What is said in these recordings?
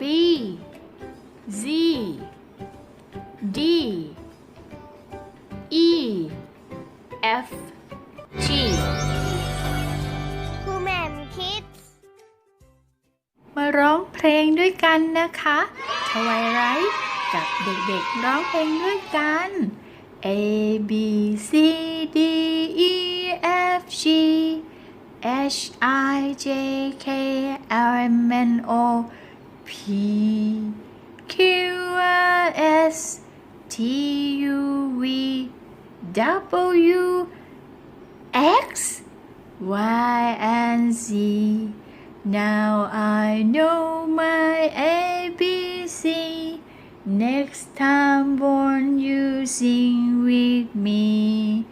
B Z D E F G ครูแหม่มคิด มาร้องเพลงด้วยกันนะคะทวายไรกับเด็กๆร้องเพลงด้วยกัน A B C D E F G H I J K L M N O P Q R S T U V W X Y and Z Now I know my ABC. Next time, won't you sing with me?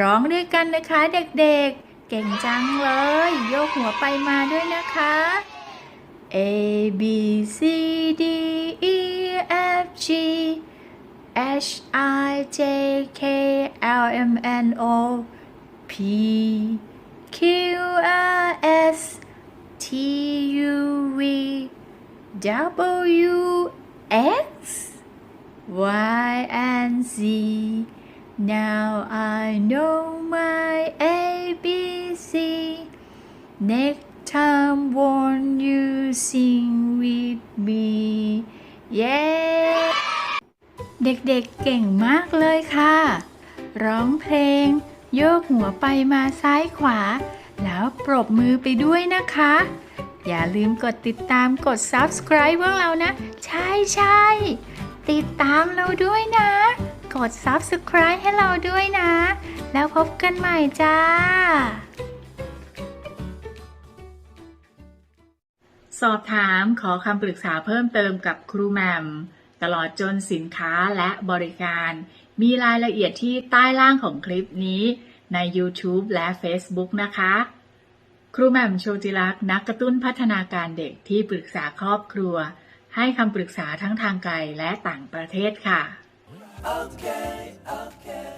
ร้องด้วยกันนะคะเด็กๆ เก่งจังเลยยกหัวไปมาด้วยนะคะ A B C D E F G H I J K L M N O P Q R S T U V W X Y and Z. Now I know Next time, won't you sing with me? Yeah! เด็กๆเก่งมากเลยค่ะ ร้องเพลง โยกหัวไปมาซ้ายขวา แล้วปรบมือไปด้วยนะคะ อย่าลืมกดติดตามกด subscribe พวกเรานะ ใช่ใช่ติดตามเราด้วยนะ กด subscribe ให้เราด้วยนะ แล้วพบกันใหม่จ้า สอบถามขอคำปรึกษาเพิ่มเติมกับครูแมมตลอดจนสินค้าและบริการ มีรายละเอียดที่ใต้ล่างของคลิปนี้ใน YouTube และ Facebook นะคะ ครูแมมโชติลักษ์นักกระตุ้นพัฒนาการเด็กที่ปรึกษาครอบครัว ให้คำปรึกษาทั้งทางไกลและต่างประเทศค่ะ Okay,